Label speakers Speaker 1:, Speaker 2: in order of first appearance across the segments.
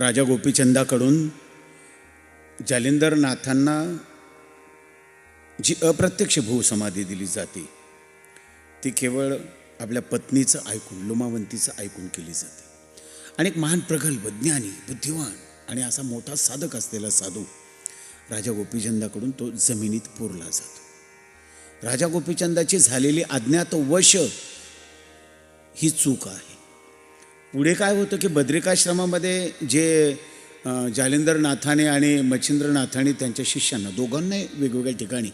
Speaker 1: राजा गोपीचंदाकडून जालिंदरनाथांना जी अप्रत्यक्ष भूसमाधी दिली जाते ती केवळ आपल्या पत्नीचं ऐकून लोमावंतीचं ऐकून केली जाते. आणि एक महान प्रगल्भ ज्ञानी बुद्धिवान आणि असा मोठा साधक असलेला साधू राजा गोपीचंदाकडून तो जमिनीत पुरला जातो. राजा गोपीचंदाची झालेली अज्ञात वश ही चूक आहे. पुढे काय होतं की बद्रिकाश्रमामध्ये जे जालिंदरनाथाने आणि मच्छिंद्रनाथाने त्यांच्या शिष्यांना दोघांनाही वेगवेगळ्या ठिकाणी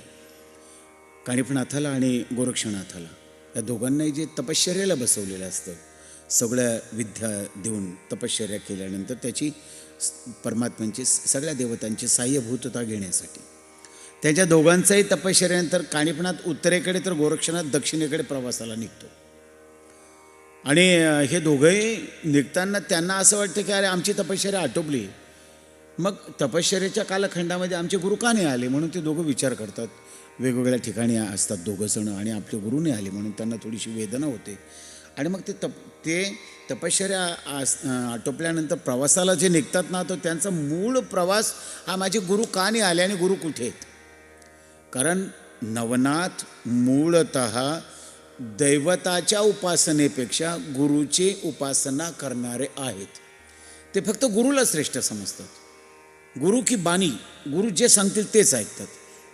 Speaker 1: काणिफनाथाला आणि गोरक्षनाथाला या दोघांनाही जे तपश्चर्याला बसवलेलं असतं सगळ्या विद्या देऊन तपश्चर्या केल्यानंतर त्याची परमात्म्यांची सगळ्या देवतांची साह्यभूतता घेण्यासाठी. त्यांच्या दोघांचाही तपश्चर्यानंतर काणिफनाथ उत्तरेकडे तर गोरक्षनाथ दक्षिणेकडे प्रवासाला निघतो. आणि हे दोघंही निघताना त्यांना असं वाटतं की अरे आमची तपश्चर्या आटोपली. मग तपश्चर्याच्या कालखंडामध्ये आमचे गुरु का नाही आले? म्हणून ते दोघं विचार करतात. वेगवेगळ्या ठिकाणी असतात दोघं जण आणि आपले गुरु नाही आले म्हणून त्यांना थोडीशी वेदना होते. आणि मग ते तप ते तपश्चर्या आस आटोपल्यानंतर प्रवासाला जे निघतात ना तो त्यांचा मूळ प्रवास हा माझे गुरु का नाही आले आणि गुरु कुठे आहेत? कारण नवनाथ मूळत दैवताच्या उपासनेपेक्षा गुरुची उपासना करणारे आहेत. ते फक्त गुरुला श्रेष्ठ समजतात. गुरु की बाणी गुरु जे सांगतील तेच ऐकतात.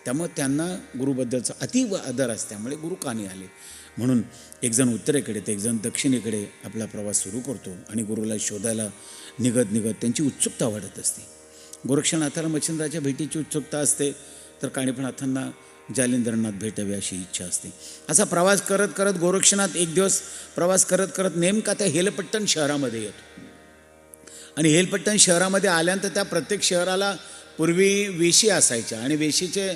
Speaker 1: त्यामुळे त्यांना गुरुबद्दलचा अतिव आदर असल्यामुळे गुरु कानी आले. म्हणून एकजण उत्तरेकडे तर एकजण दक्षिणेकडे आपला प्रवास सुरू करतो आणि गुरुला शोधायला निघत निघत त्यांची उत्सुकता वाढत असते. गोरक्षनाथाला मच्छिंद्राच्या भेटीची उत्सुकता असते तर काणीपणाथांना जालिंदरनाथ भेटावे अशी इच्छा असते. असा प्रवास करत करत गोरक्षनाथ एक दिवस प्रवास करत करत नेमका त्या हेलपट्टण शहरामध्ये येतो. आणि हेलपट्टण शहरामध्ये आल्यानंतर त्या प्रत्येक शहराला पूर्वी वेशी असायच्या आणि वेशीचे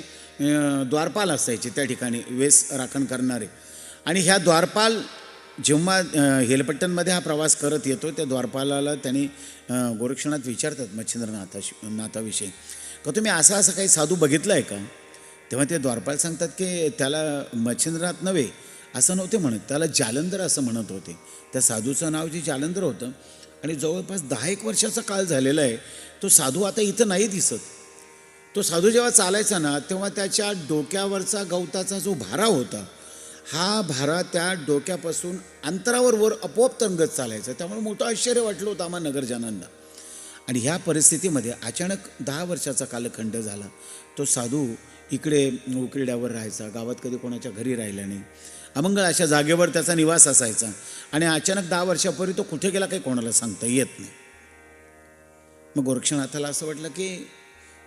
Speaker 1: द्वारपाल असायचे त्या ठिकाणी वेस राखण करणारे. आणि ह्या द्वारपाल जेव्हा हेलपट्टणमध्ये हा प्रवास करत येतो त्या द्वारपालाला त्यांनी गोरक्षनाथ विचारतात मच्छिंद्रनाथा नाथाविषयी. का तुम्ही असं असं काही साधू बघितलं आहे का? तेव्हा ते द्वारपाल सांगतात की त्याला मच्छिंद्रनाथ नव्हे असं नव्हते म्हणत. त्याला जालंधर असं म्हणत होते. त्या साधूचं नाव जे जालंधर होतं आणि जवळपास दहा एक वर्षाचा काळ झालेला आहे तो साधू आता इथं नाही दिसत. तो साधू जेव्हा चालायचा ना तेव्हा त्याच्या डोक्यावरचा गवताचा जो भारा होता हा भारा त्या डोक्यापासून अंतरावर वर आपोआप तरंगत चालायचा. त्यामुळे मोठं आश्चर्य वाटलं होतं आम्हा नगरजनांना. आणि ह्या परिस्थितीमध्ये अचानक दहा वर्षाचा कालखंड झाला. तो साधू इकडे उकिरड्यावर राहायचा गावात कधी कोणाच्या घरी राहिला नाही. अमंगळ अशा जागेवर त्याचा निवास असायचा. आणि अचानक दहा वर्षापूर्वी तो कुठे गेला काही कोणाला सांगता येत नाही. मग गोरक्षनाथाला असं वाटलं की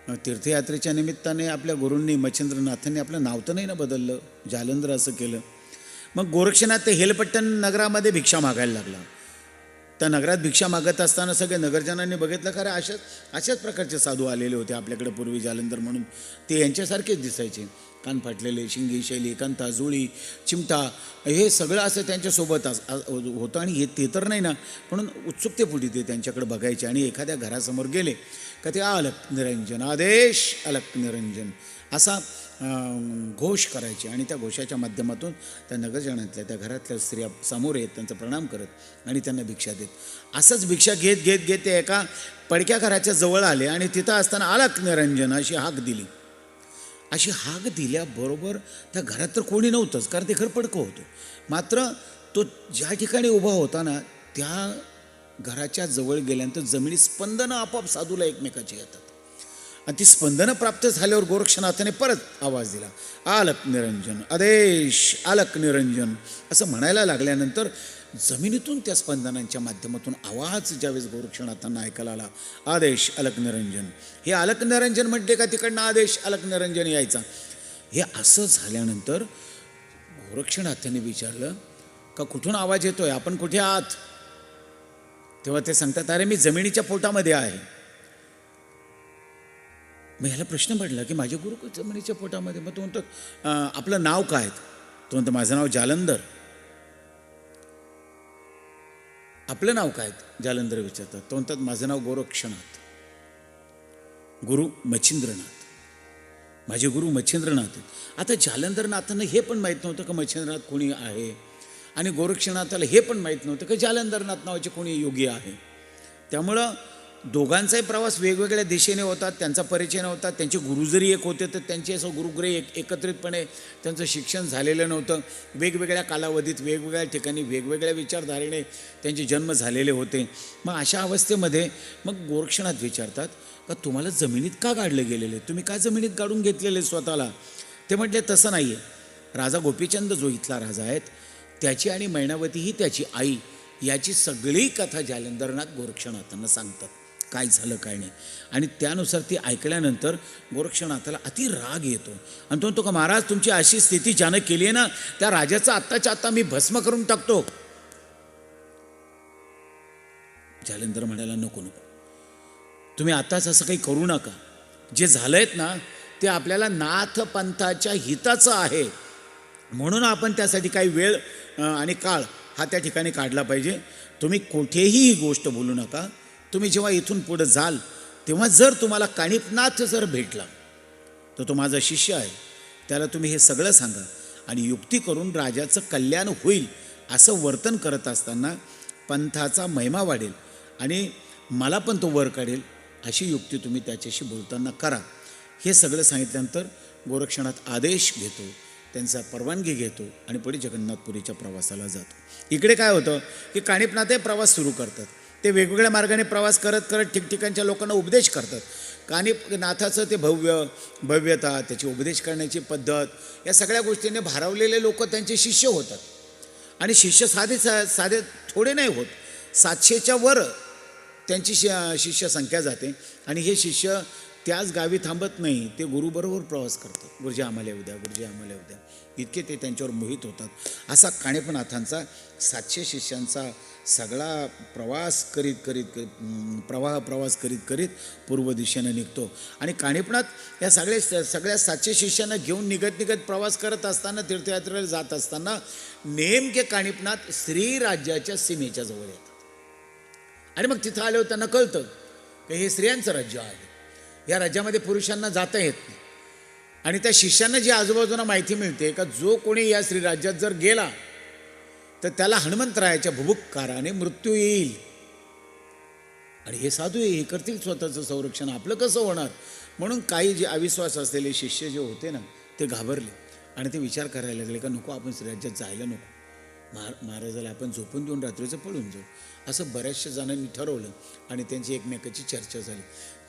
Speaker 1: तीर्थयात्रेच्या निमित्ताने आपल्या गुरूंनी मच्छिंद्रनाथांनी आपलं नाव तर नाही ना बदललं. जालंधर असं केलं. मग गोरक्षनाथ ते हेलपट्टण नगरामध्ये भिक्षा मागायला लागला. त्या नगरात भिक्षा मागत असताना सगळे नगरजनांनी बघितलं खरं अशाच अशाच प्रकारचे साधू आलेले होते आपल्याकडे पूर्वी जालंधर म्हणून. ते यांच्यासारखेच दिसायचे. कान फाटलेले शिंगी शैली कंथा जुळी चिमटा हे सगळं असं त्यांच्यासोबत अस- होतं आणि हे ते तर नाही ना म्हणून उत्सुकतेपुटी ते त्यांच्याकडे बघायचे आणि एखाद्या घरासमोर गेले. का ते अलक निरंजन आदेश अलक निरंजन असा घोष करायचे आणि त्या घोषाच्या माध्यमातून त्या नगरजनातल्या त्या घरातल्या स्त्रिया समोर येत त्यांचा प्रणाम करत आणि त्यांना भिक्षा देत. असंच भिक्षा घेत घेत घेत ते एका पडक्या घराच्या जवळ आले आणि तिथं असताना अलक निरंजन अशी हाक दिली. अशी हाक दिल्याबरोबर त्या घरात तर कोणी नव्हतंच कारण ते घर पडकं होतं. मात्र तो ज्या ठिकाणी उभा होता ना त्या घराच्या जवळ गेल्यानंतर जमिनी स्पंदनं आपोआप साधूला एकमेकाची येतात. आणि ती स्पंदनं प्राप्त झाल्यावर गोरक्षनाथाने परत आवाज दिला आलक निरंजन आदेश आलक निरंजन. असं म्हणायला लागल्यानंतर जमिनीतून त्या स्पंदनांच्या माध्यमातून आवाज ज्यावेळेस गोरक्षनाथांना ऐकायला आला आदेश अलक निरंजन. हे अलक निरंजन म्हणते का तिकडनं आदेश अलक निरंजन यायचा? हे असं झाल्यानंतर गोरक्षनाथांनी विचारलं का कुठून आवाज येतोय? आपण कुठे आहात? तेव्हा ते सांगतात अरे मी जमिनीच्या पोटामध्ये आहे. मग ह्याला प्रश्न पडला की माझे गुरु जमिनीच्या पोटामध्ये मग तो म्हणतो आपलं नाव काय तो म्हणतो माझं नाव जालंधर. आपलं नाव काय जालंधर विचारतात. तो म्हणतात माझं नाव गोरक्षनाथ. गुरु मच्छिंद्रनाथ. माझे गुरु मच्छिंद्रनाथ आहेत. आता जालंधरनाथांना हे पण माहीत नव्हतं का मच्छिंद्रनाथ कोणी आहे? आणि गोरक्षनाथाला हे पण माहीत नव्हतं का जालंधरनाथ नावाचे कोणी योगी आहे? त्यामुळं दोघांचाही प्रवास वेगवेगळ्या दिशेने होता त्यांचा परिचय नव्हता त्यांचे गुरु जरी एक होते तर त्यांचे असं गुरुग्रह एक एकत्रितपणे त्यांचं शिक्षण झालेलं नव्हतं. वेगवेगळ्या कालावधीत वेगवेगळ्या ठिकाणी वेगवेगळ्या विचारधारेने त्यांचे जन्म झालेले होते. मग अशा अवस्थेमध्ये मग गोरक्षणात विचारतात का तुम्हाला जमिनीत का काढलं गेलेलं? आहे तुम्ही का जमिनीत काढून घेतलेले स्वतःला? ते म्हटले तसं नाही आहे राजा गोपीचंद जो इथला राजा आहेत त्याची आणि मैनावती ही त्याची आई याची सगळी कथा जालंधरनाथ गोरक्षनाथांना सांगतात. काय झालं काय नाही. आणि त्यानुसार ती ऐकल्यानंतर गोरक्षनाथाला अति राग येतो. आणि तो म्हणतो का महाराज तुमची अशी स्थिती ज्यानं केली आहे ना त्या राजाचा आत्ताच्या आत्ता मी भस्म करून टाकतो. जालंधर म्हणायला नको नको. तुम्ही आताच असं काही करू नका. जे झालंयत ना ते आपल्याला नाथ पंथाच्या हिताचं आहे. म्हणून आपण त्यासाठी काही वेळ आणि काळ हा त्या ठिकाणी काढला पाहिजे. तुम्ही कुठेही ही गोष्ट बोलू नका. तुम्ही जेव्हा इथून पुढं जाल तेव्हा जर तुम्हाला काणिपनाथ जर भेटला तर तो माझा शिष्य आहे. त्याला तुम्ही हे सगळं सांगा आणि युक्ती करून राजाचं कल्याण होईल असं वर्तन करत असताना पंथाचा महिमा वाढेल आणि मला पण तो वर काढेल अशी युक्ती तुम्ही त्याच्याशी बोलताना करा. हे सगळं सांगितल्यानंतर गोरक्षणात आदेश घेतो त्यांचा परवानगी घेतो आणि पुढे जगन्नाथपुरीच्या प्रवासाला जातो. इकडे काय होतं की काणिपनाथही प्रवास सुरू करतात. ते वेगवेगळ्या मार्गाने प्रवास करत करत ठिकठिकाणच्या लोकांना उपदेश करतात. कानिपनाथाचं ते भव्य भव्यता त्याची उपदेश करण्याची पद्धत या सगळ्या गोष्टींनी भारावलेले लोक त्यांचे शिष्य होतात. आणि शिष्य साधे सा साधे थोडे नाही होत. सातशेच्या वर त्यांची शि शिष्य संख्या जाते. आणि हे शिष्य त्याच गावी थांबत नाही ते गुरुबरोबर प्रवास करतात. गुरुजी आम्हाला येऊ द्या गुरुजी आम्हाला येऊ द्या. इतके ते त्यांच्यावर मोहित होतात. असा काणेपनाथांचा सातशे शिष्यांचा सगळा प्रवास करीत करीत करीत प्रवाह प्रवास करीत करीत पूर्व दिशेनं निघतो. आणि काणेपणात या सगळ्या सगळ्या सातशे शिष्यांना घेऊन निघत निघत प्रवास करत असताना तीर्थयात्रेला जात असताना नेमके काणिपनाथ श्रीराज्याच्या सीमेच्या जवळ येतात. आणि मग तिथं आल्यावर त्यांना कळतं की हे स्त्रियांचं राज्य आहे. या राज्यामध्ये पुरुषांना जाता येत नाही. आणि त्या शिष्यांना जी आजूबाजूला माहिती मिळते का जो कोणी या श्रीराज्यात जर गेला तर त्याला हनुमंतरायाच्या भुभुक्काराने मृत्यू येईल. आणि हे साधू आहे, हे करतील स्वतःचं संरक्षण. आपलं कसं होणार? म्हणून काही जे अविश्वास असलेले शिष्य जे होते ना ते घाबरले. आणि ते विचार करायला लागले का नको आपण श्रीराज्यात जायला नको. महा महाराजाला आपण झोपून देऊन रात्रीचं पळून जाऊ. असं बऱ्याचशा जणांनी ठरवलं आणि त्यांची एकमेकाची चर्चा झाली.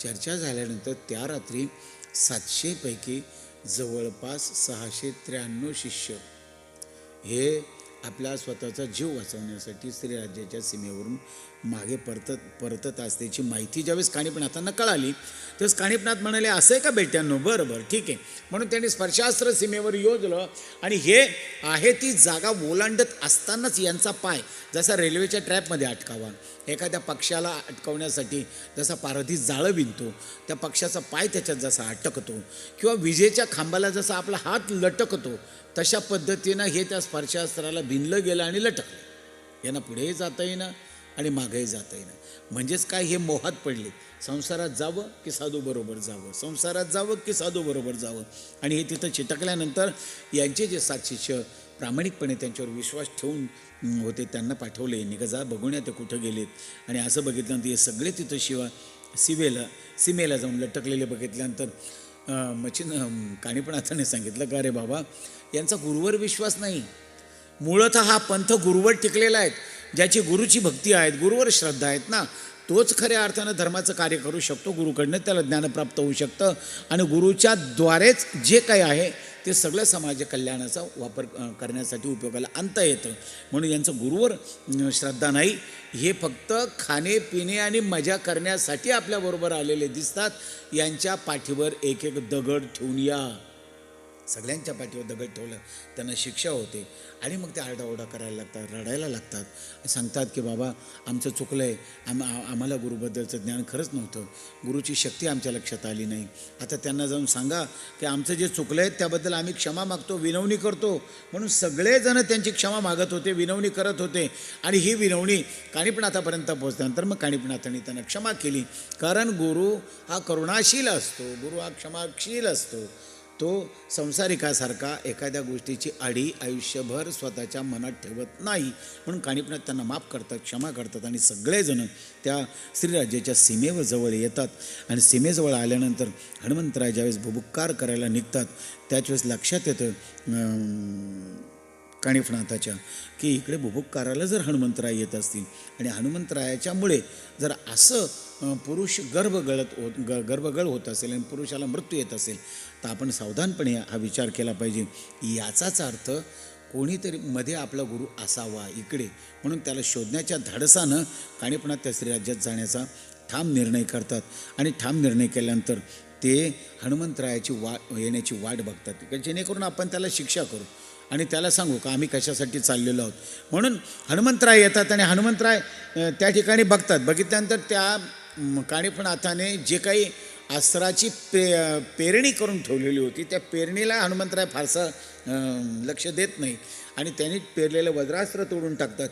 Speaker 1: चर्चा झाल्यानंतर त्या रात्री सातशेपैकी जवळपास सहाशे त्र्याण्णव शिष्य हे आपला स्वतःचा जीव वाचवण्यासाठी श्रीराज्याच्या सीमेवरून मागे परतत परतत असतेची माहिती ज्यावेळेस काणीपणाथांना कळाली त्यावेळेस काणीपणात म्हणाले असं आहे का बेट्यांनो? बरं बरं ठीक आहे. म्हणून त्यांनी स्पर्शास्त्र सीमेवर योजलं आणि हे आहे ती जागा ओलांडत असतानाच यांचा पाय जसा रेल्वेच्या ट्रॅपमध्ये अटकावा. एखाद्या पक्षाला अटकवण्यासाठी जसा पारधी जाळं विणतो त्या पक्षाचा पाय त्याच्यात जसा अटकतो किंवा विजेच्या खांबाला जसा आपला हात लटकतो तशा पद्धतीनं हे त्या स्पर्शास्त्राला भिनलं गेलं आणि लटकलं. यांना पुढेही जाता येईना. आणि मागही जाता येईना. म्हणजेच काय? हे मोहात पडले. संसारात जावं की साधू बरोबर जावं? संसारात जावं की साधू बरोबर जावं? आणि हे तिथं चिटकल्यानंतर यांचे जे सात शिष्य प्रामाणिकपणे त्यांच्यावर विश्वास ठेवून होते त्यांना पाठवले. निघा गजा बघून ते कुठं गेलेत. आणि असं बघितल्यानंतर हे सगळे तिथं शिवा सीमेला सीमेला जाऊन लटकलेले बघितल्यानंतर मचिन काणीपणाचाने काणीपणाथाने सांगितलं का रे बाबा? यांचा गुरुवर विश्वास नाही. मुळतः हा पंथ गुरुवर टिकलेला आहे. ज्याची गुरुची भक्ती आहेत गुरुवर श्रद्धा आहेत ना तोच खऱ्या अर्थानं धर्माचं कार्य करू शकतो. गुरुकडनं त्याला ज्ञान प्राप्त होऊ शकतं. आणि गुरुच्या द्वारेच जे काही आहे ते सगळं समाज कल्याणाचा वापर करण्यासाठी उपयोगाला आणता येतं. म्हणून यांचं गुरुवर श्रद्धा नाही. हे फक्त खाणे पिणे आणि मजा करण्यासाठी आपल्याबरोबर आलेले दिसतात. यांच्या पाठीवर एक एक दगड ठेवून या. सगळ्यांच्या पाठीवर दगड ठेवलं. त्यांना शिक्षा होते. आणि मग ते आरडाओरडा करायला लागतात रडायला लागतात. सांगतात की बाबा आमचं चुकलं आहे आम आम्हाला गुरुबद्दलचं ज्ञान खरंच नव्हतं. गुरुची शक्ती आमच्या लक्षात आली नाही. आता त्यांना जाऊन सांगा की आमचं जे चुकलं आहे त्याबद्दल आम्ही क्षमा मागतो विनवणी करतो. म्हणून सगळेजण त्यांची क्षमा मागत होते विनवणी करत होते. आणि ही विनवणी काणीपणाथापर्यंत पोहोचल्यानंतर मग काणिपनाथांनी त्यांना क्षमा केली. कारण गुरु हा करुणाशील असतो. गुरु हा क्षमाशील असतो. तो संसारिकासारखा एखाद्या गोष्टीची आडी आयुष्यभर स्वतःच्या मनात ठेवत नाही. म्हणून काणिपनाथ त्यांना माफ करतात क्षमा करतात आणि सगळेजण त्या श्रीराज्याच्या सीमेवर जवळ येतात. आणि सीमेजवळ आल्यानंतर हनुमंतराय ज्यावेळेस भुबुक्कार करायला निघतात त्याच वेळेस लक्षात येतं काणीफनाथाच्या की इकडे बुभुक्काराला जर हनुमंतराय येत असतील आणि हनुमंतरायाच्यामुळे जर असं पुरुष गर्भ गळत होत ग गर्भगळ होत असेल आणि पुरुषाला मृत्यू येत असेल तर आपण सावधानपणे हा विचार केला पाहिजे. याचाच अर्थ कोणीतरी मध्ये आपला गुरु असावा इकडे म्हणून त्याला शोधण्याच्या धाडसानं काणेपणा त्या श्रीराज्यात जाण्याचा ठाम निर्णय करतात. आणि ठाम निर्णय केल्यानंतर ते हनुमंतरायाची वा येण्याची वाट बघतात. जेणेकरून आपण त्याला शिक्षा करू आणि त्याला सांगू का आम्ही कशासाठी चाललेलो आहोत. म्हणून हनुमंतराय येतात आणि हनुमंतराय त्या ठिकाणी बघतात. बघितल्यानंतर त्या काणीपणाथाने जे काही अस्त्राची पे पेरणी करून ठेवलेली होती त्या पेरणीला हनुमंतराय फारसा लक्ष देत नाही. आणि त्यांनी पेरलेलं वज्रास्त्र तोडून टाकतात.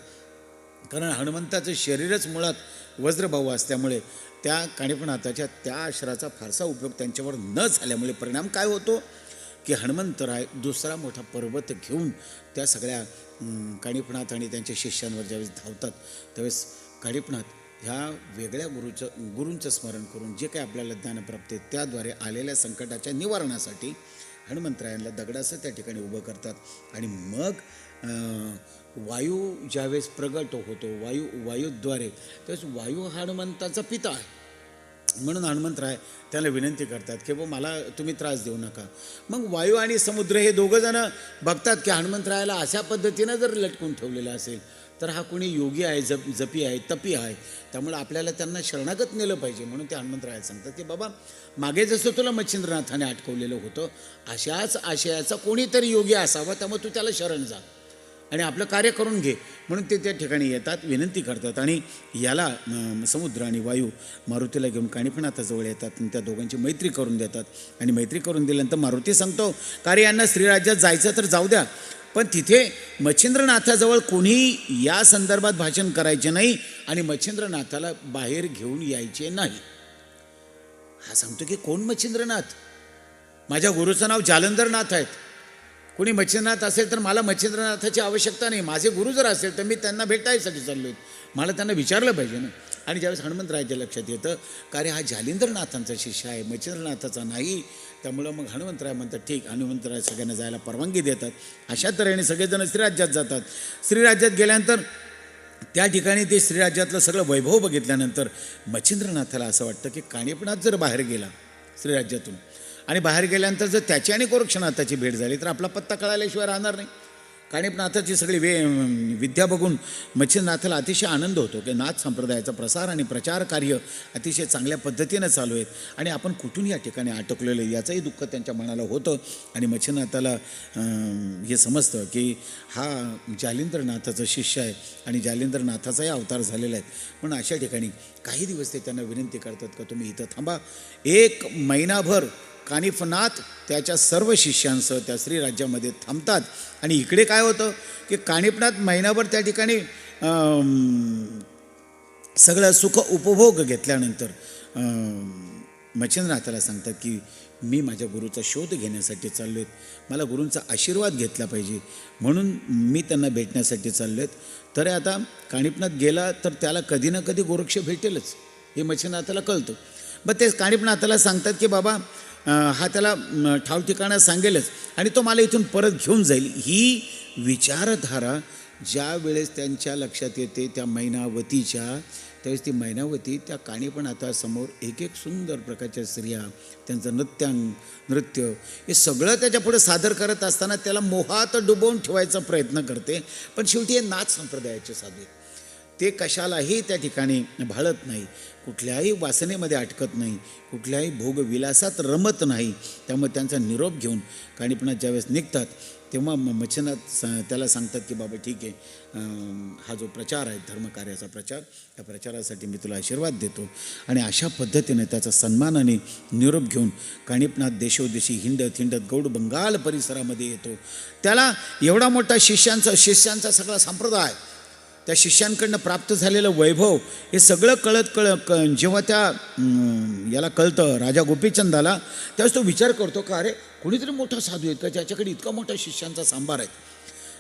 Speaker 1: कारण हनुमंताचं शरीरच मुळात वज्रभाऊ असल्यामुळे त्या काणीपणाथाच्या त्या अश्राचा फारसा उपयोग त्यांच्यावर न झाल्यामुळे परिणाम काय होतो? की हनुमंतराय दुसरा मोठा पर्वत घेऊन त्या सगळ्या अं, आणि त्यांच्या शिष्यांवर ज्यावेळेस धावतात त्यावेळेस काणीपणात ह्या वेगळ्या गुरुचं गुरूंचं स्मरण करून जे काही आपल्याला ज्ञानप्राप्ती आहे त्याद्वारे आलेल्या संकटाच्या निवारणासाठी हनुमंतरायांना दगडाचं त्या ठिकाणी उभं करतात. आणि मग वायू ज्यावेळेस प्रगट होतो वायू वायूद्वारे त्यावेळेस वायू हा हनुमंताचा पिता आहे. म्हणून हनुमंतराय त्याला विनंती करतात की बा मला तुम्ही त्रास देऊ नका. मग वायू आणि समुद्र हे दोघंजणं बघतात की हनुमंतरायाला अशा पद्धतीनं जर लटकून ठेवलेलं असेल तर हा कोणी योगी आहे जप जपी आहे तपी आहे त्यामुळे आपल्याला त्यांना शरणागत नेलं पाहिजे म्हणून ते हनुमंतराय सांगतात की बाबा मागे जसं तुला मच्छिंद्रनाथाने आटकवलेलं होतं अशाच आशयाचा कोणीतरी योगी असावा त्यामुळे तू त्याला शरण जा. आणि आपलं कार्य करून घे. म्हणून ते त्या ठिकाणी येतात विनंती करतात. आणि याला समुद्र आणि वायू मारुतीला घेऊन काणिपनाथाजवळ येतात आणि त्या दोघांची मैत्री करून देतात. आणि मैत्री करून दिल्यानंतर मारुती सांगतो कार्य यांना श्रीराज्यात जायचं तर जाऊ द्या पण तिथे मच्छिंद्रनाथाजवळ कोणी या संदर्भात भाषण करायचे नाही आणि मच्छिंद्रनाथाला बाहेर घेऊन यायचे नाही. हा सांगतो की कोण मच्छिंद्रनाथ? माझ्या गुरुचं नाव जालंधरनाथ आहेत कोणी मच्छिंद्रनाथ असेल तर मला मच्छिंद्रनाथाची आवश्यकता नाही. माझे गुरु जर असेल तर मी त्यांना भेटायसाठी चाललो आहे. मला त्यांना विचारलं पाहिजे ना. आणि ज्यावेळेस हनुमंतरायाच्या लक्षात येतं का रे हा जालिंद्रनाथांचा शिष्य आहे मच्छिंद्रनाथाचा नाही. त्यामुळं मग हनुमंतराय म्हणतात ठीक हनुमंतराय सगळ्यांना जायला परवानगी देतात. अशा तऱ्हेने सगळेजण श्रीराज्यात जातात. श्रीराज्यात गेल्यानंतर त्या ठिकाणी ते श्रीराज्यातलं सगळं वैभव बघितल्यानंतर मच्छिंद्रनाथाला असं वाटतं की काणेपणात जर बाहेर गेला श्रीराज्यातून आणि बाहेर गेल्यानंतर जर त्याची आणि गोरक्षनाथाची भेट झाली तर आपला पत्ता कळाल्याशिवाय राहणार नाही. काणिपनाथाची सगळी वे विद्या बघून मच्छिंद्रनाथाला अतिशय आनंद होतो की नाथ संप्रदायाचा प्रसार आणि प्रचार कार्य अतिशय चांगल्या पद्धतीनं चालू आहेत. आणि आपण कुठून या ठिकाणी अटकलेलं आहे याचंही दुःख त्यांच्या मनाला होतं. आणि मच्छिंद्रनाथाला हे समजतं की हा जालिंद्रनाथाचा शिष्य आहे आणि जालिंद्रनाथाचाही अवतार झालेला आहे. म्हणून अशा ठिकाणी काही दिवस ते त्यांना विनंती करतात का तुम्ही इथं थांबा. एक महिनाभर कानिफनाथ त्याच्या सर्व शिष्यांसह त्या श्रीराज्यामध्ये थांबतात. आणि इकडे काय होतं की कानिफनाथ महिनाभर त्या ठिकाणी सगळं सुख उपभोग घेतल्यानंतर मच्छिंद्रनाथाला सांगतात की मी माझ्या गुरुचा शोध घेण्यासाठी चाललो आहेत मला गुरूंचा आशीर्वाद घेतला पाहिजे. म्हणून मी त्यांना भेटण्यासाठी चाललो आहेत तर आता काणिपनाथ गेला तर त्याला कधी ना कधी गोरक्ष भेटेलच. हे मच्छिंद्रनाथाला कळतं. मग ते काणिपनाथाला सांगतात की बाबा हा त्याला ठावठिकाणा ठाव सांगेलच. आणि तो मला इथून परत घेऊन जाईल. ही विचारधारा ज्या वेळेस त्यांच्या लक्षात येते त्या मैनावतीच्या त्यावेळेस ती मैनावती त्या काणी पण आता समोर एक एक सुंदर प्रकारच्या स्त्रिया त्यांचं नृत्यांग नृत्य हे सगळं त्याच्यापुढे सादर करत असताना त्याला मोहात डुबवून ठेवायचा प्रयत्न करते. पण शेवटी हे नाच संप्रदायाचे साधू ते कशालाही त्या ठिकाणी भाळत नाही. कुठल्याही वासनेमध्ये अटकत नाही. कुठल्याही भोगविलासात रमत नाही. त्यामुळे त्यांचा निरोप घेऊन काणीपणात ज्यावेळेस निघतात तेव्हा म सा त्याला सांगतात की बाबा ठीक आहे. हा जो प्रचार आहे धर्मकार्याचा प्रचार त्या प्रचारासाठी मी तुला आशीर्वाद देतो. आणि अशा पद्धतीने त्याचा सन्मानाने निरोप घेऊन काणिपनाथ देशोदेशी हिंडत हिंडत गौड बंगाल परिसरामध्ये येतो. त्याला एवढा मोठा शिष्यांचा शिष्यांचा सगळा संप्रदाय त्या शिष्यांकडनं प्राप्त झालेलं वैभव हे सगळं कळत कळ क जेव्हा त्या याला कळतं राजा गोपीचंदाला त्यावेळेस तो विचार करतो का अरे कोणीतरी मोठा साधू आहे का ज्याच्याकडे इतका मोठा शिष्यांचा सांबार आहे?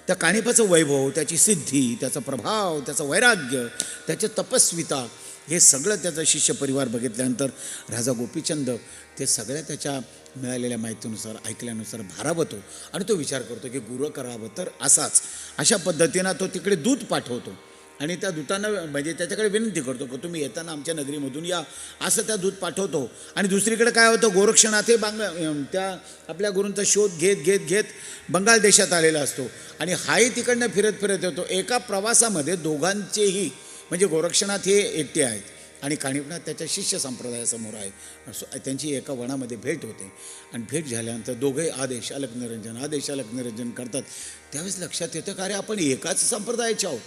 Speaker 1: त्या काणिपाचं वैभव त्याची सिद्धी त्याचा प्रभाव त्याचं वैराग्य त्याची तपस्विता हे सगळं त्याचा शिष्य परिवार बघितल्यानंतर राजा गोपीचंद ते सगळ्या त्याच्या मिळालेल्या माहितीनुसार ऐकल्यानुसार भारावतो आणि तो विचार करतो की गुरु करावं तर असाच. अशा पद्धतीनं तो तिकडे दूत पाठवतो आणि त्या दूतांना म्हणजे त्याच्याकडे विनंती करतो की तुम्ही येताना आमच्या नगरीमधून या असं त्या दूत पाठवतो. आणि दुसरीकडे काय होतं गोरक्षनाथ हे बांग त्या आपल्या गुरूंचा शोध घेत घेत घेत बंगाल देशात आलेला असतो. आणि हाही तिकडनं फिरत फिरत येतो. एका प्रवासामध्ये दोघांचेही म्हणजे गोरक्षनाथ हे एकटे आहेत. आणि काणिपनाथ त्याच्या शिष्य संप्रदायासमोर आहे त्यांची एका वनामध्ये भेट होते. आणि भेट झाल्यानंतर दोघे आदेश अलग निरंजन आदेश अलग निरंजन करतात. त्यावेळेस लक्षात येतं का अरे आपण एकाच संप्रदायाचे आहोत.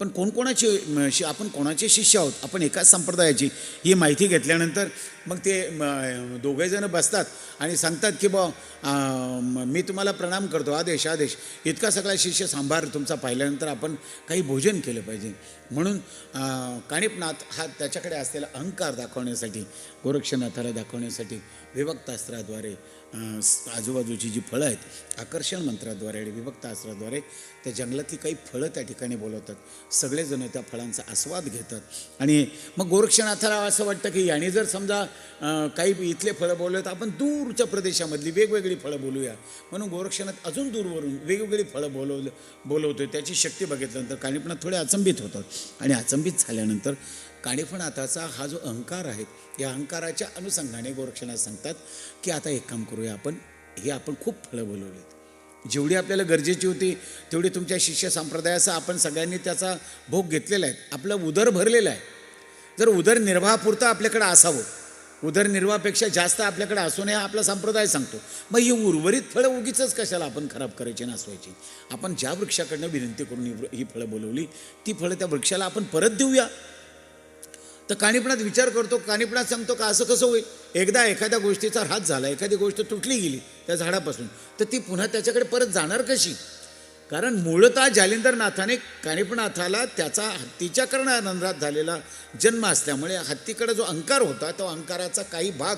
Speaker 1: पण कोणकोणाचे शि- आपण कोणाचे शिष्य आहोत? आपण एकाच संप्रदायाची. ही माहिती घेतल्यानंतर मग ते दोघेजणं बसतात आणि सांगतात की बा मी तुम्हाला प्रणाम करतो. आदेश आदेश. इतका सगळा शिष्य सांभार तुमचा पाहिल्यानंतर आपण काही भोजन केलं पाहिजे. म्हणून काणिपनाथ हा त्याच्याकडे असलेला अहंकार दाखवण्यासाठी गोरक्षनाथाला दाखवण्यासाठी विभक्तास्त्राद्वारे आजूबाजूची जी फळं आहेत आकर्षण मंत्राद्वारे आणि विभक्तास्त्राद्वारे त्या जंगलातली काही फळं त्या ठिकाणी बोलवतात. सगळेजण त्या फळांचा आस्वाद घेतात. आणि मग गोरक्षनाथाला असं वाटतं की याने जर समजा काही इथले फळं बोलवत आपण दूरच्या प्रदेशामधली वेगवेगळी फळं बोलूया. म्हणून गोरक्षनाथ अजून दूरवरून वेगवेगळी फळं बोलवलं बोलवतोय त्याची शक्ती बघितल्यानंतर काणिपणात थोडे अचंबित होतात. आणि अचंबित झाल्यानंतर काणिफनाथाचा हा जो अहंकार आहे या अहंकाराच्या अनुषंगाने गोरक्षनाथ सांगतात की आता एक काम करूया आपण हे आपण खूप फळं बोलवलीत. जेवढी आपल्याला गरजेची होती तेवढी तुमच्या शिष्य संप्रदायाचा आपण सगळ्यांनी त्याचा भोग घेतलेला आहे. आपलं उदर भरलेलं आहे. जर उदरनिर्वाहापुरतं आपल्याकडं असावं उदरनिर्वाहापेक्षा जास्त आपल्याकडे असू नये हा आपला संप्रदाय सांगतो. मग ही उर्वरित फळं उगीच कशाला आपण खराब करायची नसवायची आपण ज्या वृक्षाकडनं विनंती करून ही फळं बोलवली ती फळं त्या वृक्षाला आपण परत देऊया. तर काणिपणात विचार करतो कानिपणात सांगतो का असं कसं होईल? एकदा एखाद्या गोष्टीचा हात झाला एखादी गोष्ट तुटली गेली त्या झाडापासून तर ती पुन्हा त्याच्याकडे परत जाणार कशी? कारण मूळतः जालिंदरनाथाने काणिपनाथाला त्याचा हत्तीच्या कर्णानंदात झालेला जन्म असल्यामुळे हत्तीकडे जो अंकार होता तो अंकाराचा काही भाग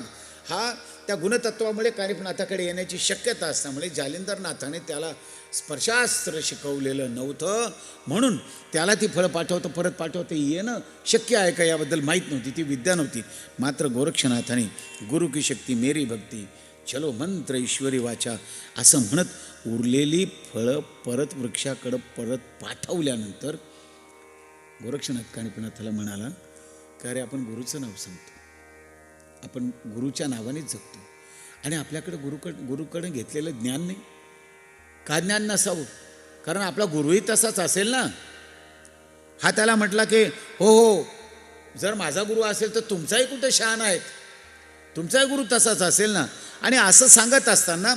Speaker 1: हा त्या गुणतत्वामुळे काणिपनाथाकडे येण्याची शक्यता असल्यामुळे जालिंदरनाथाने त्याला स्पर्शास्त्र शिकवलेलं नव्हतं. म्हणून त्याला ती फळं पाठवतं परत पाठवतं येणं शक्य आहे का याबद्दल माहीत नव्हती ती विद्या नव्हती. मात्र गोरक्षनाथाने गुरु की शक्ती मेरी भक्ती चलो मंत्र ईश्वरी वाचा असं म्हणत उरलेली फळं परत वृक्षाकडं परत पाठवल्यानंतर गोरक्षनाथ काणीपणाथाला म्हणाला का रे आपण गुरुचं नाव सांगतो. आपण गुरुच्या नावानेच जगतो. आणि आपल्याकडे गुरुकड गुरुकडे घेतलेलं ज्ञान नाही. का ज्ञान नसावं? कारण आपला गुरुही तसाच असेल ना? हा त्याला म्हटला की हो हो जर माझा गुरु असेल तर तुमचाही कुठे शहाण आहेत तुमचाही गुरु तसाच असेल ना? आणि असं सांगत असताना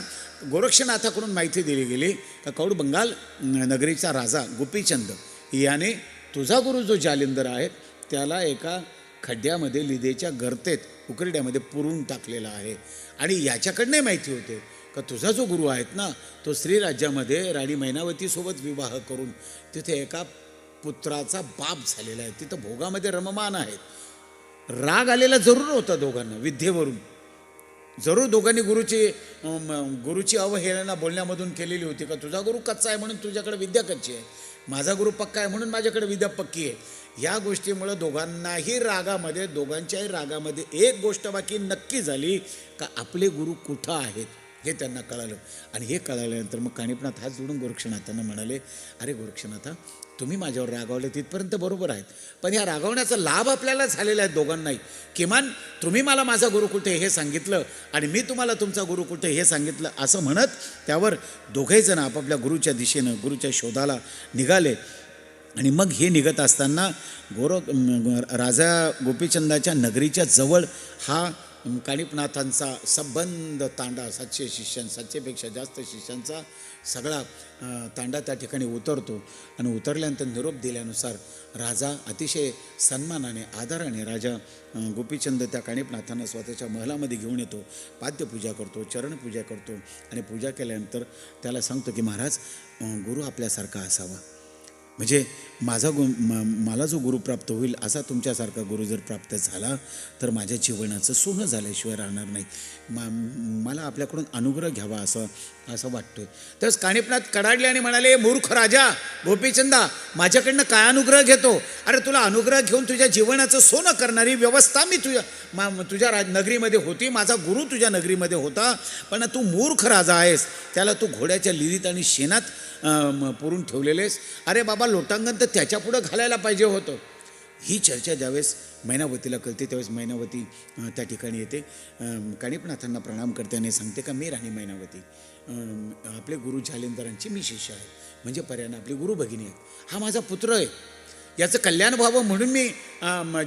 Speaker 1: गोरक्षनाथाकडून माहिती दिली गेली का कौड बंगाल नगरीचा राजा गोपीचंद याने तुझा गुरु जो जालिंदर आहे त्याला एका खड्ड्यामध्ये लिदेच्या गर्तेत उकरड्यामध्ये पुरून टाकलेला आहे. आणि याच्याकडनंही माहिती होते. का तुझा जो गुरु आहेत ना तो श्रीराज्यामध्ये राणी मैनावतीसोबत विवाह करून तिथे एका पुत्राचा बाप झालेला आहे. तिथं भोगामध्ये रममान आहेत. राग आलेला जरूर होता दोघांना विद्येवरून. जरूर दोघांनी गुरुची गुरुची अवहेलना बोलण्यामधून केलेली होती का तुझा गुरु कच्चा आहे म्हणून तुझ्याकडे विद्या कच्ची आहे. माझा गुरु पक्का आहे म्हणून माझ्याकडे विद्या पक्की आहे. या गोष्टीमुळं दोघांनाही रागामध्ये दोघांच्याही रागामध्ये एक गोष्ट बाकी नक्की झाली का आपले गुरु कुठं आहेत? हे त्यांना कळालं. आणि हे कळाल्यानंतर मग काणिपनाथ हात जोडून गोरक्षनाथांना म्हणाले अरे गोरक्षनाथा तुम्ही माझ्यावर रागावले तिथपर्यंत बरोबर आहेत. पण ह्या रागावण्याचा लाभ आपल्याला झालेला आहे दोघांनाही. किमान तुम्ही मला माझा गुरु कुठे हे सांगितलं आणि मी तुम्हाला तुमचा गुरु कुठे हे सांगितलं असं म्हणत त्यावर दोघेजण आपापल्या गुरुच्या दिशेनं गुरुच्या शोधाला निघाले. आणि मग हे निघत असताना गोर राजा गोपीचंदाच्या नगरीच्या जवळ हा काणिपनाथांचा संबंध तांडा सातशे शिष्यां सातशेपेक्षा जास्त शिष्यांचा सगळा तांडा त्या ठिकाणी उतरतो. आणि उतरल्यानंतर निरोप दिल्यानुसार राजा अतिशय सन्मानाने आदराने राजा गोपीचंद त्या काणिपनाथांना स्वतःच्या महलामध्ये घेऊन येतो. पाद्यपूजा करतो चरणपूजा करतो आणि पूजा केल्यानंतर त्याला सांगतो की महाराज गुरु आपल्यासारखा असावा. म्हणजे माझा गु मला जो गुरु प्राप्त होईल असा तुमच्यासारखा गुरु जर प्राप्त झाला तर माझ्या जीवनाचं सोनं झाल्याशिवाय राहणार नाही. मा मला आपल्याकडून अनुग्रह घ्यावा असं असं वाटतोय. तरच काणेपणात कडाडले आणि म्हणाले मूर्ख राजा गोपीचंदा माझ्याकडनं काय अनुग्रह घेतो? अरे तुला अनुग्रह घेऊन तुझ्या जीवनाचं सोनं करणारी व्यवस्था मी तुझ्या मा तुझ्या राज नगरीमध्ये होती माझा गुरु तुझ्या नगरीमध्ये होता पण तू मूर्ख राजा आहेस. त्याला तू घोड्याच्या लिरीत आणि शेणात पुरून ठेवलेलेस अरे बाबा लोटांगण तर त्याच्या पुढं घालायला पाहिजे होतं. ही चर्चा ज्यावेळेस मैनावतीला कळते त्यावेळेस मैनावती त्या ठिकाणी येते. अं, प्रणाम करते आणि सांगते का मी राणी मैनावती. आपले गुरु जालिंदरांची मी शिष्य आहे. म्हणजे पर्यानं आपली गुरु भगिनी आहेत. हा माझा पुत्र आहे. याचं कल्याण व्हावं म्हणून मी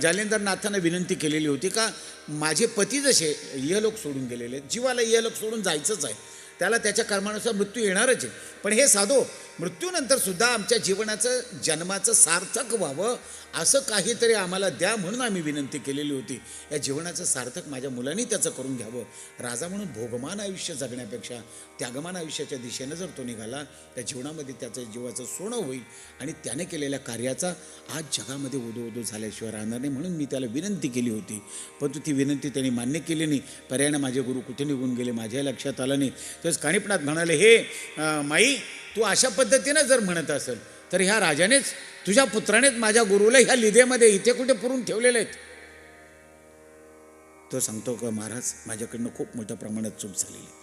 Speaker 1: जालिंदरनाथांना विनंती केलेली होती का माझे पती जसे यलोक सोडून गेलेले आहेत जीवाला यलोक सोडून जायचंच आहे. त्याला त्याच्या कर्मानुसार मृत्यू येणारच आहे. पण हे साधो मृत्यूनंतर सुद्धा आमच्या जीवनाचं जन्माचं सार्थक व्हावं असं काहीतरी आम्हाला द्या म्हणून आम्ही विनंती केलेली होती. या जीवनाचं सार्थक माझ्या मुलांनी त्याचं करून घ्यावं. राजा म्हणून भोगमान आयुष्य जगण्यापेक्षा त्यागमान आयुष्याच्या दिशेनं जर तो निघाला त्या जीवनामध्ये त्याचं जीवाचं सोनं होईल. आणि त्याने केलेल्या कार्याचा आज जगामध्ये उदो उदो झाल्याशिवाय राहणार नाही म्हणून मी त्याला विनंती केली होती. परंतु ती विनंती त्यांनी मान्य केली नाही. पर्यायानं माझे गुरु कुठे निघून गेले? माझ्या लक्षात आलं नाही. तसंच काणीपणात म्हणाले हे माई तू अशा पद्धतीनं जर म्हणत असेल तर ह्या राजानेच तुझ्या पुत्रानेच माझ्या गुरुला ह्या लिदेमध्ये इथे कुठे पुरून ठेवलेले आहेत तो सांगतो का महाराज माझ्याकडनं खूप मोठ्या प्रमाणात चूक झालेली आहे.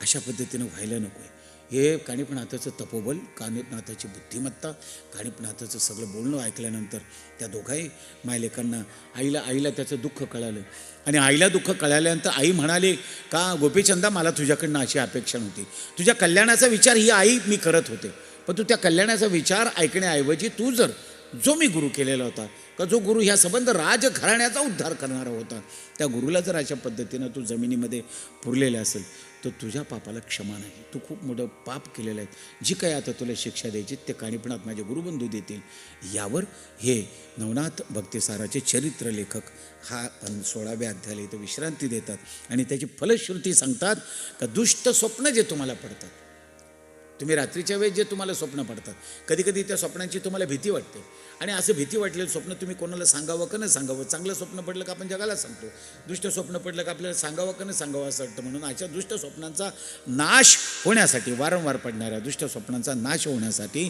Speaker 1: अशा पद्धतीनं व्हायला नको आहे हे काणिपनाथाचं तपोबल काणिपनाथाची बुद्धिमत्ता काणिपनाथाचं सगळं बोलणं ऐकल्यानंतर त्या दोघाही मायलेकांना आईला आईला त्याचं दुःख कळालं. आणि आईला दुःख कळाल्यानंतर आई म्हणाली का गोपीचंदा मला तुझ्याकडनं अशी अपेक्षा नव्हती. तुझ्या कल्याणाचा विचार ही आई मी करत होते. पण तू त्या कल्याणाचा विचार ऐकण्याऐवजी तू जर जो मी गुरु केलेला होता का जो गुरु ह्या संबंध राजघराण्याचा उद्धार करणारा होता त्या गुरुला जर अशा पद्धतीनं तू जमिनीमध्ये पुरलेला असेल तर तुझ्या पापाला क्षमा नाही. तू खूप मोठं पाप केलेलं आहे. जी काही आता तुला शिक्षा द्यायची ते काणीपणात माझे गुरुबंधू देतील. यावर हे नवनाथ भक्तिसाराचे चरित्र लेखक हा सोळाव्या अध्यायाला इथं विश्रांती देतात आणि त्याची फलश्रुती सांगतात का दुष्ट स्वप्न जे तुम्हाला पडतात तुम्ही रात्रीच्या वेळेस जे तुम्हाला स्वप्न पडतात कधी कधी त्या स्वप्नांची तुम्हाला भीती वाटते. आणि असं भीती वाटलेलं स्वप्न तुम्ही कोणाला सांगावं का नाही सांगावं? चांगलं स्वप्न पडलं का आपण जगाला सांगतो? दुष्ट स्वप्न पडलं का आपल्याला सांगावं का नाही सांगावं असं वाटतं म्हणून अशा दुष्ट स्वप्नांचा नाश होण्यासाठी वारंवार पडणाऱ्या दुष्ट स्वप्नांचा नाश होण्यासाठी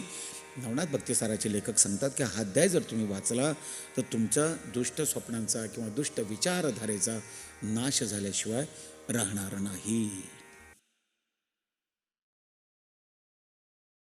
Speaker 1: नवनाथ भक्तिसाराचे लेखक सांगतात की हा अध्याय जर तुम्ही वाचला तर तुमच्या दुष्ट स्वप्नांचा किंवा दुष्ट विचारधारेचा नाश झाल्याशिवाय राहणार नाही.